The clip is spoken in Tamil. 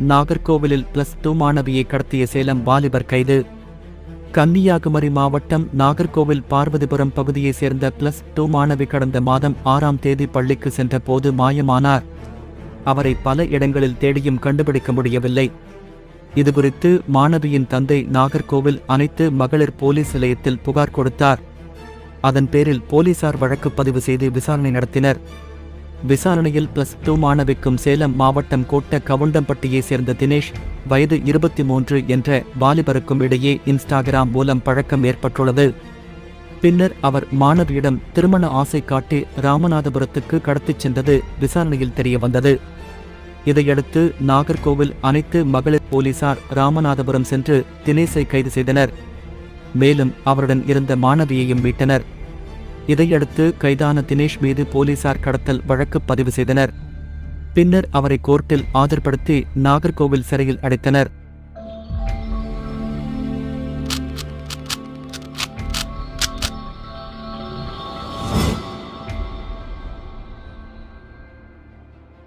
நாகர்கோவிலில் பிளஸ் டூ மாணவியை கடத்திய சேலம் வாலிபர் கைது. கன்னியாகுமரி மாவட்டம் நாகர்கோவில் பார்வதிபுரம் பகுதியைச் சேர்ந்த பிளஸ் டூ மாணவி கடந்த மாதம் ஆறாம் தேதி பள்ளிக்கு சென்ற போது மாயமானார். அவரை பல இடங்களில் தேடியும் கண்டுபிடிக்க முடியவில்லை. இதுகுறித்து மாணவியின் தந்தை நாகர்கோவில் அனைத்து மகளிர் போலீஸ் நிலையத்தில் புகார் கொடுத்தார். அதன் பேரில் போலீசார் வழக்கு பதிவு செய்து விசாரணை நடத்தினர். விசாரணையில் பிளஸ் டூ மாணவிக்கும் சேலம் மாவட்டம் கோட்ட கவுண்டம்பட்டியைச் சேர்ந்த தினேஷ் வயது இருபத்தி மூன்று என்ற வாலிபருக்கும் இடையே இன்ஸ்டாகிராம் மூலம் பழக்கம் ஏற்பட்டுள்ளது. பின்னர் அவர் மாணவியிடம் திருமண ஆசை காட்டி ராமநாதபுரத்துக்கு கடத்திச் சென்றது விசாரணையில் தெரியவந்தது. இதையடுத்து நாகர்கோவில் அனைத்து மகளிர் போலீசார் ராமநாதபுரம் சென்று தினேஷை கைது செய்தனர். மேலும் அவருடன் இருந்த மாணவியையும் மீட்டனர். இதையடுத்து கைதான தினேஷ் மீது போலீசார் கடத்தல் வழக்கு பதிவு செய்தனர். பின்னர் அவரை கோர்ட்டில் ஆஜர்படுத்தி நாகர்கோவில் சிறையில் அடைத்தனர்.